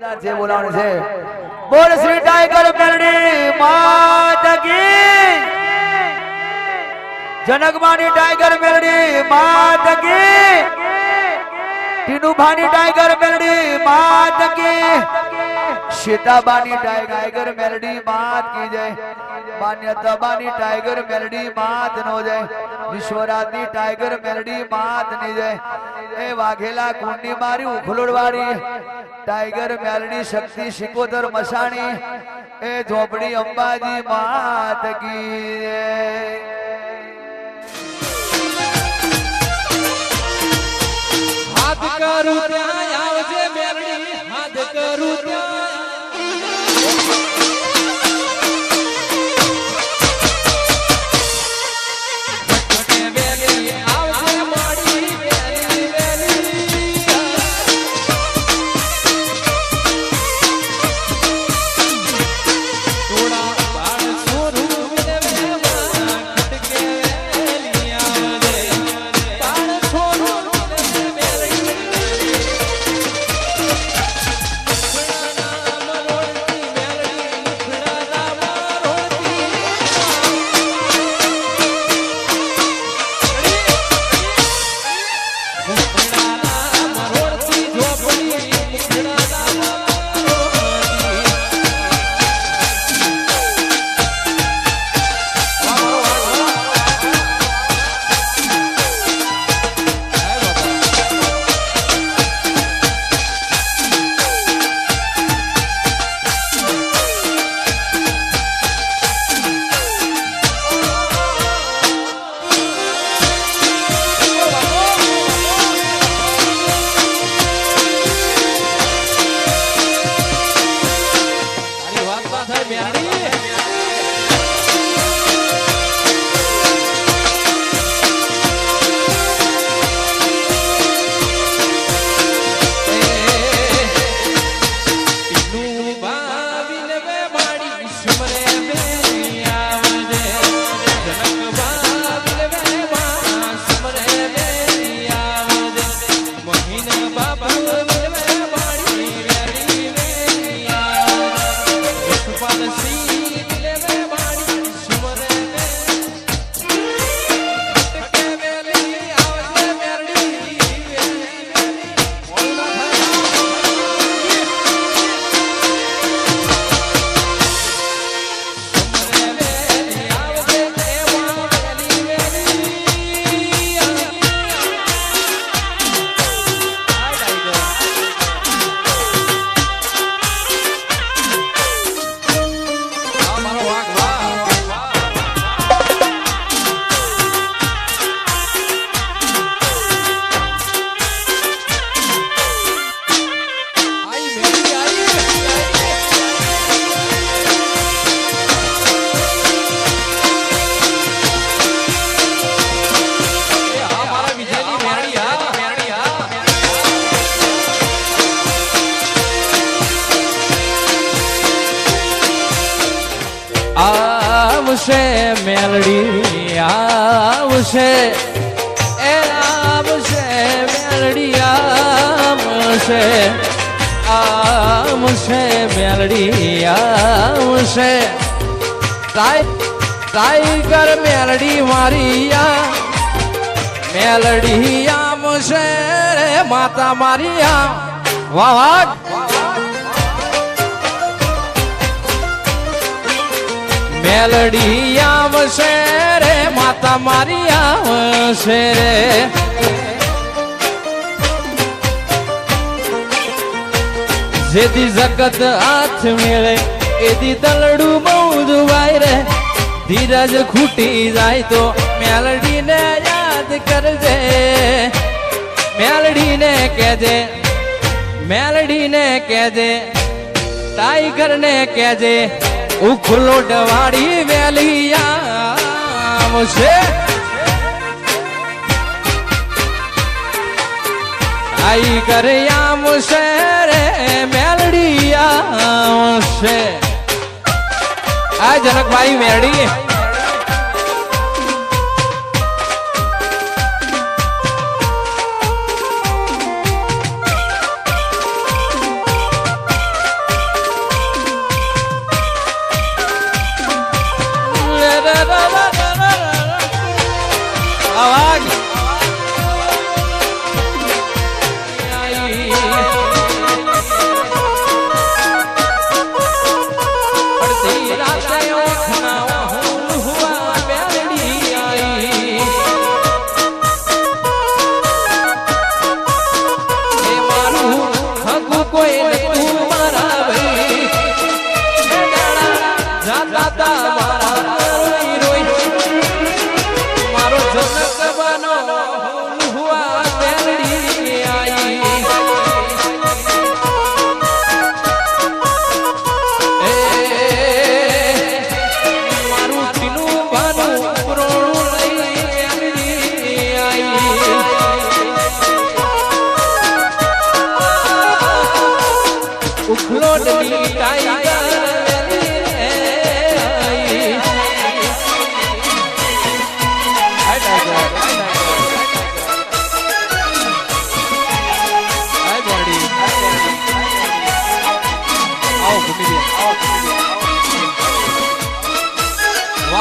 જોરદાર બોલાવણ છે. બોલ શ્રી ટાઈગર મેલડી માત કી જનકમાની ટાઈગર મેલડી માત કી ટીનુભાની ટાઈગર મેલડી માત કી સીતાબાની ટાઈગર મેલડી માત કી જય. માન્યતાબાની ટાઈગર મેલડી માત નો જય. વિશ્વરાજની ટાઈગર મેલડી માતની જય. એ વાઘેલા કુંડી મારી ઉખલોડવાળી ટાઈગર મેલની શક્તિ શિકોતર મસાણી. એ ઝોપડી અંબાજી માત હાથ કરું ત્યાં આવજે મેરડી હાથ કરું ત્યાં આવશે, મેલડી, આવશે. એ આવશે, મેલડી, આવશે. આવશે, મેલડી, આવશે. ટાઈગર મેલડી મારિયા મેલડી આવશે રે, માતા મારિયા વાહ. મેલડી આવશે રે, માતા મારી આવશે રે. જેથી જગત હાથ મેળે, એથી તલડું બહુ દુવાય રે. ધીરજ ખૂટી જાય તો મેલડીને યાદ કરજે. મેલડીને કહેજે મેલડીને કહેજે ટાઈગર ને કહેજે ઉખલો ડવાડી વેલી આવશે. ટાઈગર આવશે રે મેલડી આવશે. આ જનકભાઈ મેરડી Alag! ઉખલોડની ટાઈગર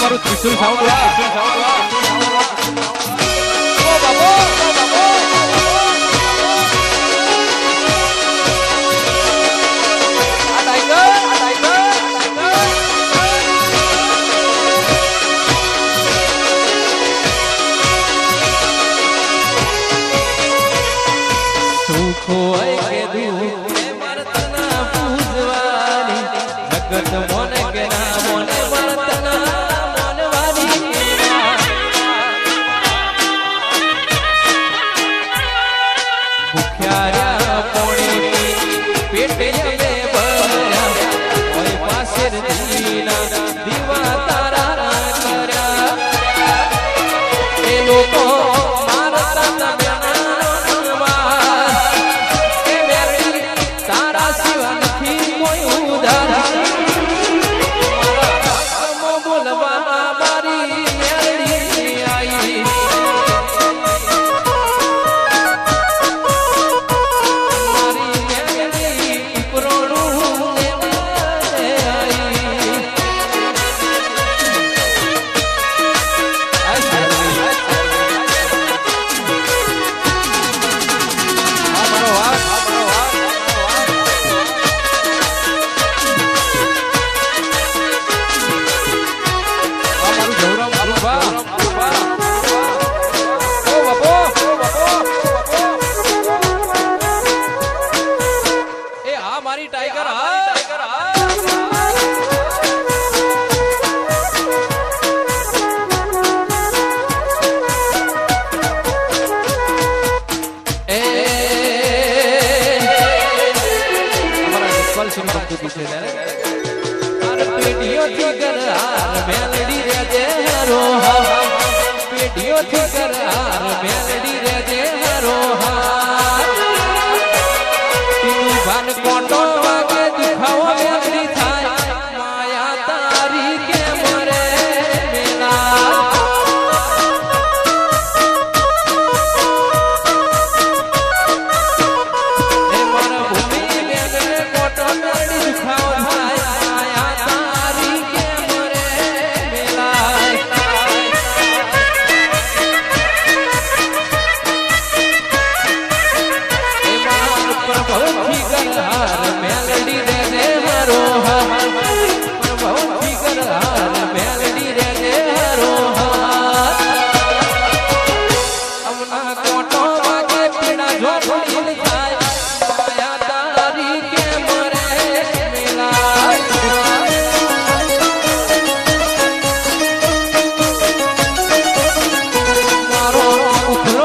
મારું ત્રિશુલ સાવડવા ત્રિશુલ સાવડવા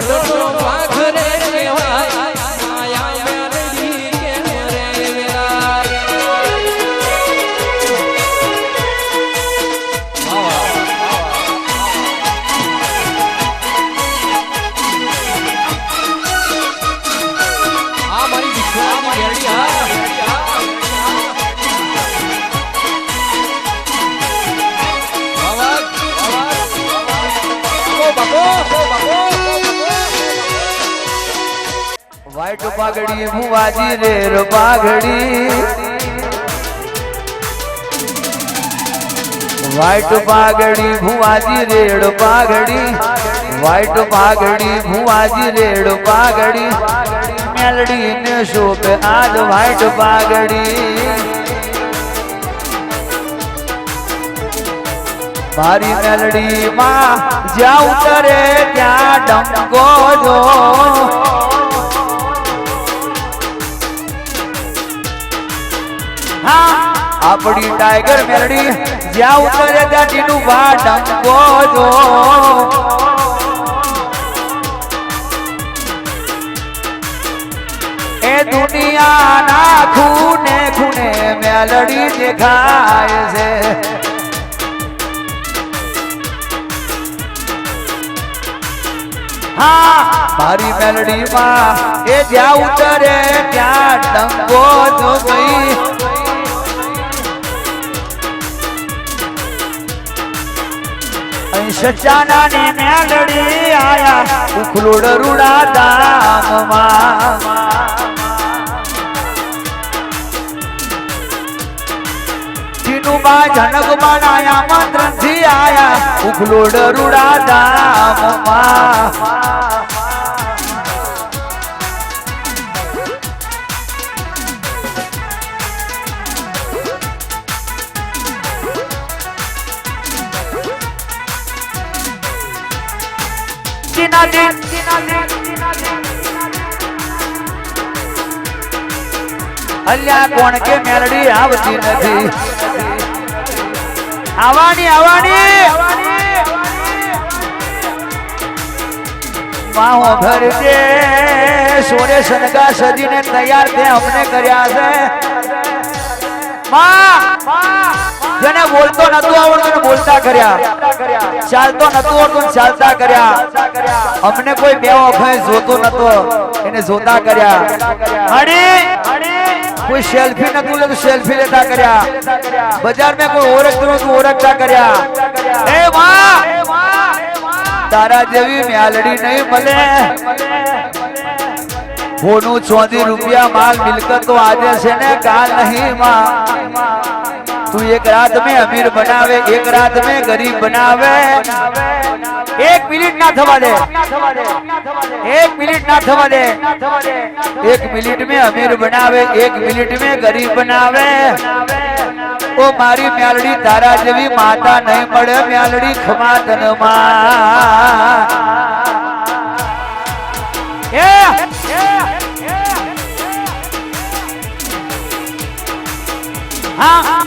no, no. બાઘડી મુવાજી રે રો બાઘડી વાઈટ બાઘડી ભુવાજી રેડ પાઘડી. વાઈટ પાઘડી ભુવાજી રેડ પાઘડી. મેલડી ને શોભે આજ વાઈટ પાઘડી. મારી મેલડીમાં જ્યાં ઉતરે ત્યાં ડંકો જો. હા આપડી ટાઈગર મેલડી જ્યાં ઉતરે દાદી નું વાડંગો જો. એ દુનિયાના ખૂને ખૂને મેલડી દેખાય છે. હા, મારી મેલડીમાં એ જ્યાં ઉતરે ત્યાં ડંગો જો ગઈ અહીં સચ્ચાના ને મેલડી આયા. ઉખલોડ રૂડા દામમાં ટીનુમાં જનકમાં આયા મંત્રથી આયા. ઉખલોડ રૂડા દામમાં અલ્યા, કોણ કે મેલડી આવતી નથી? આવવાની આવવાની. માહો ભરજે સોરે સનગા સજીને તૈયાર તે અમને કર્યા છે. માં! જેને બોલતો નતું ને બોલતા કર્યા. ચાલતો નતું ને ચાલતા કર્યા. અમને કોઈ બે વખત જોતો નતો, એને જોતા કર્યા. અડી કોઈ સેલ્ફી નતું લેતું સેલ્ફી લેતા કર્યા. બજાર મેં કોઈ ઓળખતું નતું, ઓળખતા કર્યા. એ માં તારા જેવી મ્યાલડી નહીં મળે. હોનું ચોથી રૂપિયા માલ મિલકત તો આજે છે ને કાલ નહીં માં. तू एक रात में अमीर बनावे एक रात में गरीब बनावे एक मिनट ना थमा दे एक मिनट ना थमा दे एक मिनट में अमीर बनावे एक मिनट में गरीब बनावे ओ मारी म्यालड़ी तारा जेवी माता नहीं पड़े म्यालड़ी खमातन माँ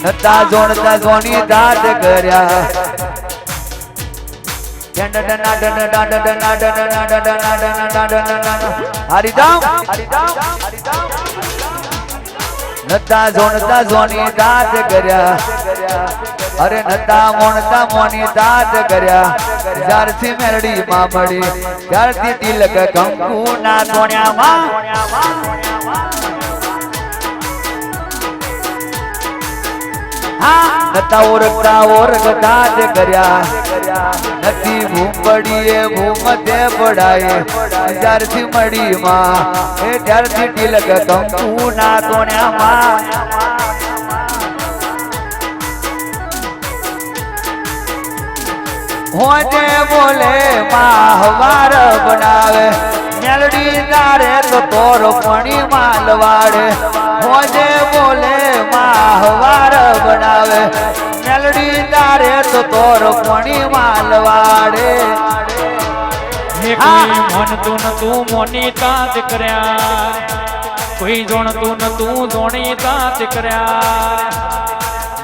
નતા જોણતા સોની દાદ કર્યા નતા જોણતા જોની દાદ કર્યા અરે નતા મોણતા મોની દાદ કર્યા જ્યારથી મેરડી માં મળી ત્યારથી તિલક કંકુ ના સોણ્યામાં નતા ઓરખતા ઓરખતા જ કર્યા. નથી ભૂંબડીએ ભૂમતે પડાય જ્યારથી મળી માં એ ત્યારથી તિલક કંકુ ના તોણ્યામાં હોજે બોલે, માહવાર બનાવે. મેલડી તારે તો તોર પણી માલવાડે. હોજે બોલે માહવાર બનાવે. મેલડી તારે તો તોર પણી માલવાડે. મન તું તું મોની તાત કર્યા. કોઈ જોણતું તું જોણી તાત કર્યા.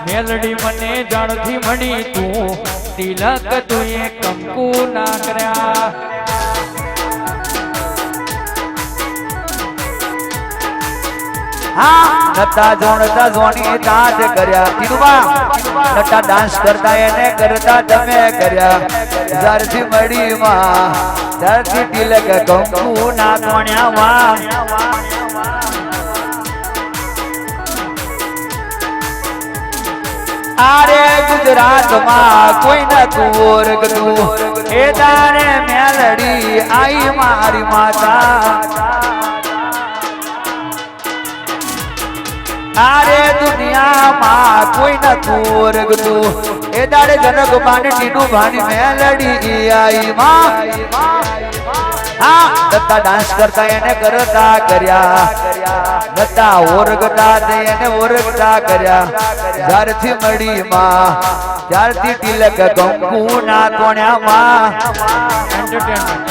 મેલડી મને જાણથી મણી તું. તિલક તું એ કંકુ ના કર્યા. નતા જોણતા જોણી દાંત કર્યા. કીધું નતા ડાન્સ કરતા એને કરતા તમે કર્યા. જ્યારથી મળી માં ત્યારથી તિલક કંકુ ના કોણ્યા માં. આરે ગુજરાતમાં કોઈ નતું ઓરગતું. એ તારે મેલડી આઈ મારી માતા. આરે દુનિયામાં કોઈ નતું ઓરગતું. એ દાડે જનક બાનટીનું ભાની મેલડી આઈ માં કરતા એને કરતા કર્યા. દત્તા ઓરગતા એને ઓરગતા કર્યા. જ્યારથી મળી માં, ત્યારથી તિલક કંકુ ના કોણ્યા માં એન્ટરટેનમેન્ટ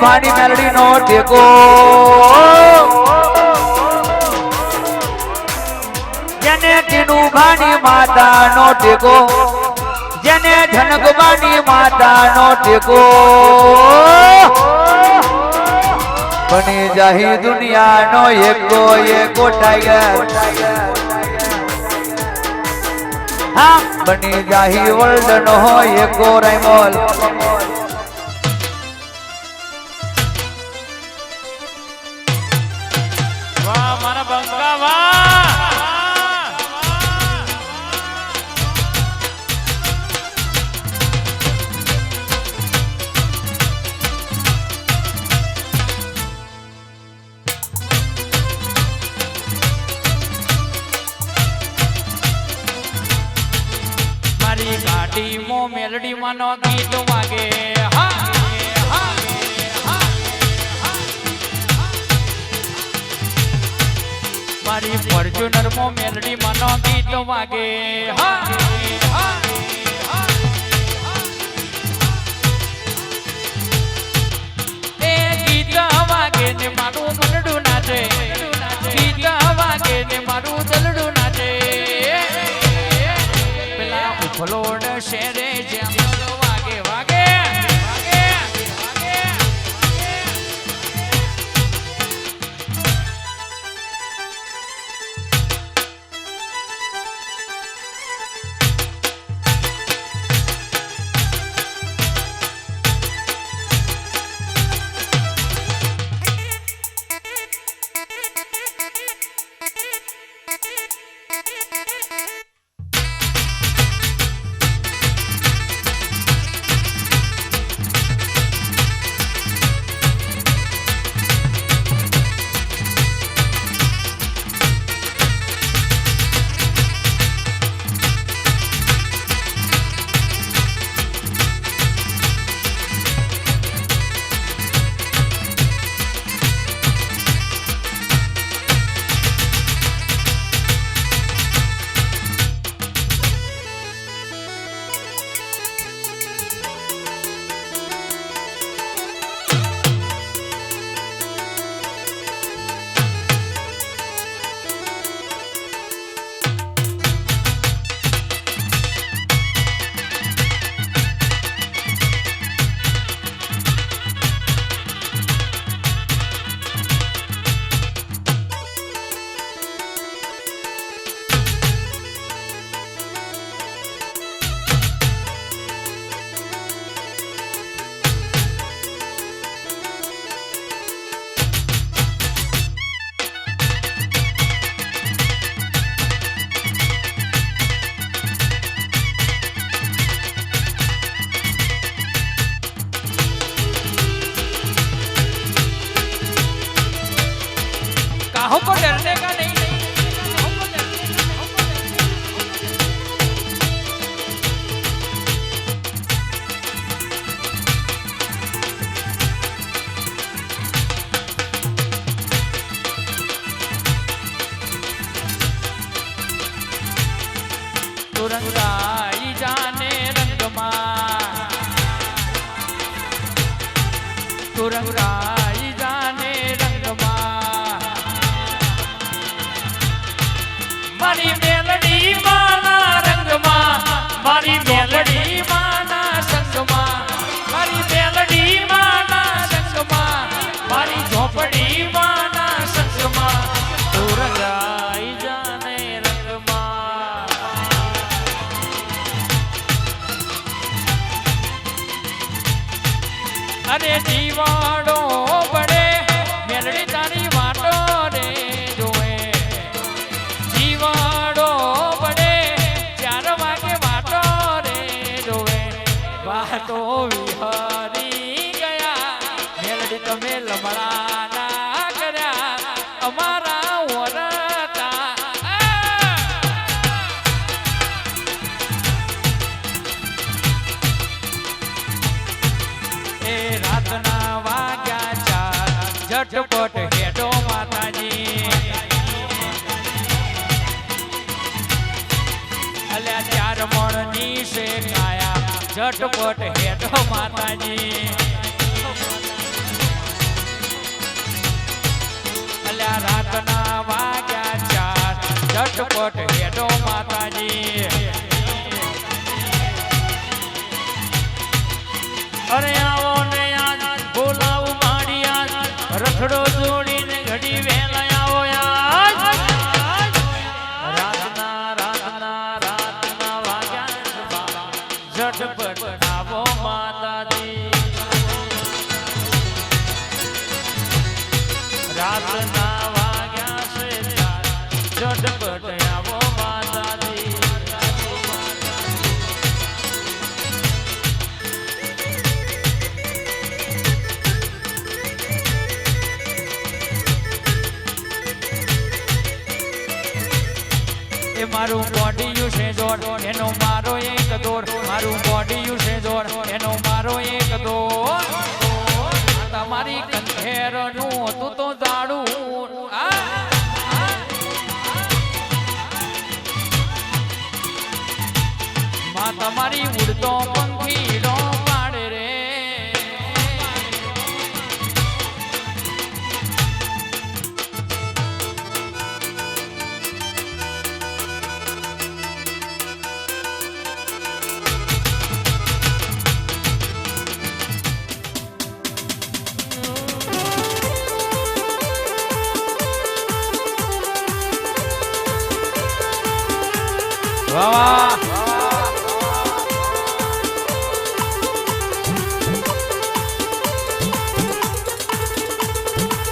ફાની મેલડી નો ટેકો. જેને ટીનું ભાની માતા નો ટેકો. જેને જનકબાની માતા નો ટેકો. બની જાહી દુનિયા નો એકો એકો ટાઈગર. હા, બની જાહી વર્લ્ડ નો એકો રાઈમોલ. મનો ગીત વાગે. હા. મારી ફોર્ચ્યુનર મો મેલડી મનો ગીત વાગે. હા. એ ગીત વાગે ને મારું મનડું નાચે. ગીત વાગે ને મારું દલડું નાચે. પેલા ફલોડ શેરે જેમ અરે દીવાણ ઝટપટ હેઠો માતાજી. અલ્યા રાતના વાગ્યા ચાર. ઝટપટ હેઠો માતાજી. અરે એનો મારો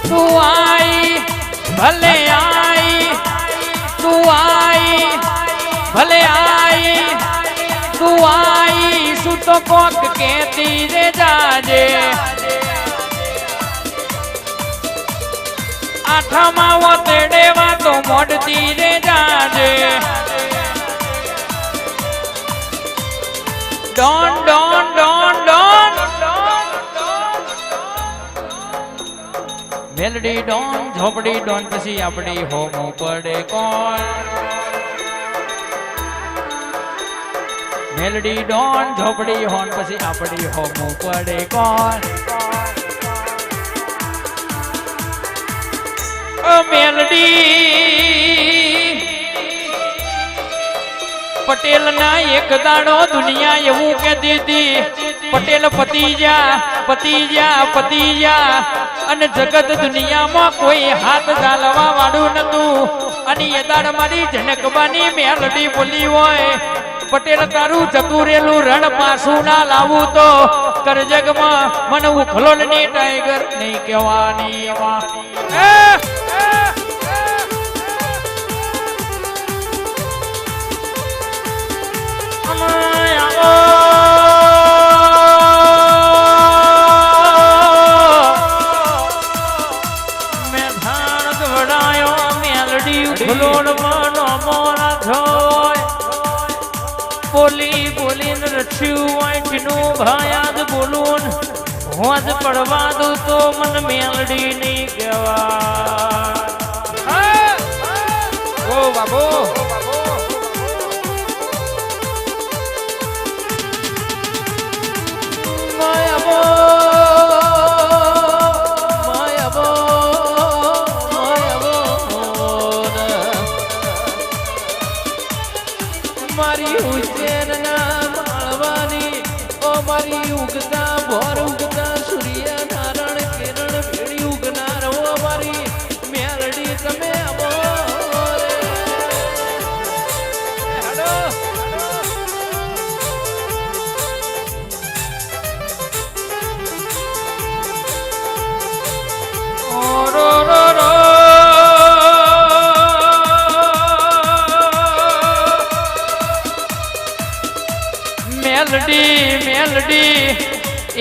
તું આઈ, ભલે આઈ, તું આઈ, ભલે આઈ, તું આઈ, શું તો કોક કેતી રે જાજે. આઠામાં વતડે વાતો મોડતી રે જાજે. Don don don. Meldi don, Jhopdi don, પછી આપણી હોમો પડે કોણ? મેલડી ડોન, ઝોપડી હોન, પછી આપણી હોમો પડે કોણ? મેલડી પટેલ ના એક દાડો દુનિયા એવું કે દીધી. પટેલ પતી જા પતી જા પતી જા અને જગત દુનિયામાં કોઈ હાથ ચાલવા વાળું નતું. અને એ દાડ મારી જનકબાની મેલડી બોલી હોય, પટેલ, તારું જતું રણ પાછું ના લાવું તો કરજગમાં મને ઉખલોલની ટાઈગર નહીં કહેવાની માં. ઉખલોડ માનો મોરા થોય બોલી બોલીને રચ્યું વાંચનું ભાયાદ બોલું હોજ પડવા દઉં તો મન મેલડી નહીં કહેવાય. ઓ બાબો. માયાબો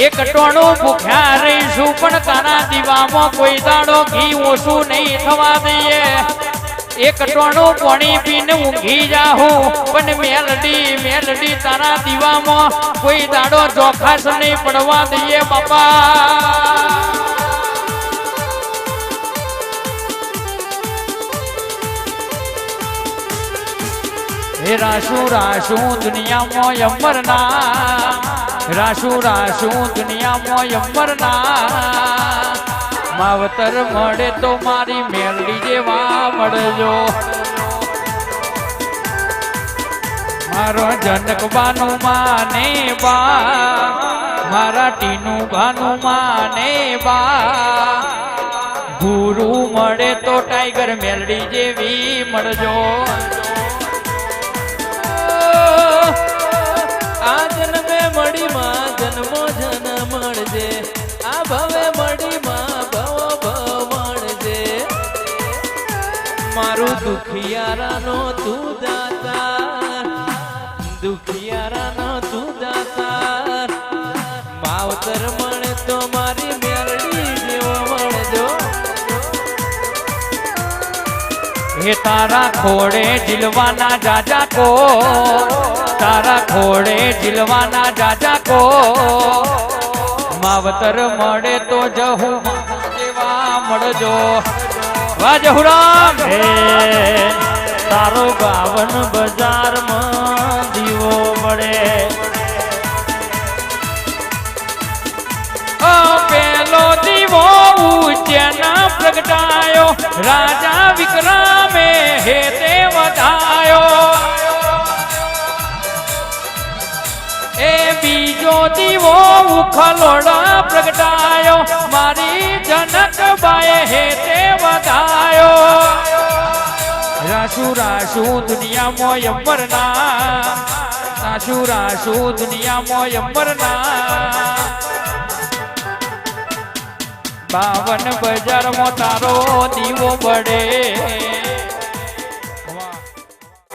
એક ટોણું ભૂખ્યા રહીશું, પણ તારા દીવામાં કોઈ દાડો ઘી ઓછું નહીં થવા દઈએ. એક ટોણું પાણી પીને ઊંઘી જાહું, પણ મેલડી મેલડી તારા દીવામાં કોઈ દાડો જોખાસ નહીં પડવા દઈએ બાપા. હે રાશુ રાશુ દુનિયામાં યમરના રાશુ રાશું દુનિયામાં યમરના માવતર મળે તો મારી મેલડી જેવા મળજો. મારો જનક બાનું માને બા. મારા ટીનું બાનું માને બા. ગુરુ મળે તો ટાઈગર મેલડી જેવી મળજો. મારું દુખિયારાનો તું દાતાર, દુખિયારાનો તું દાતા માવતર મળે તો મારી મેરડી જેવો મળજો. હે તારા ખોડે જીલવાના જાજા કો, તારા ખોડે જીલવાના જાજા કો. માવતર મળે તો જહુ મળજો. વાહ જહુરામ હે તારો બાવન બજારમાં દીવો મળે. ઓ પેલો દીવો ઉજ્જૈન પ્રગટાયો. રાજા વિક્રમે હે તે વધાયો. એ બીજો દીવો ઉખલોડ પ્રગટાયો. મારી જનક બાય હે તે વધાયો. રાશુ રાશુ દુનિયામાં યમરના રાશુ રાશુ દુનિયામાં યમરના બાવન બજારમાં તારો દીવો બળે.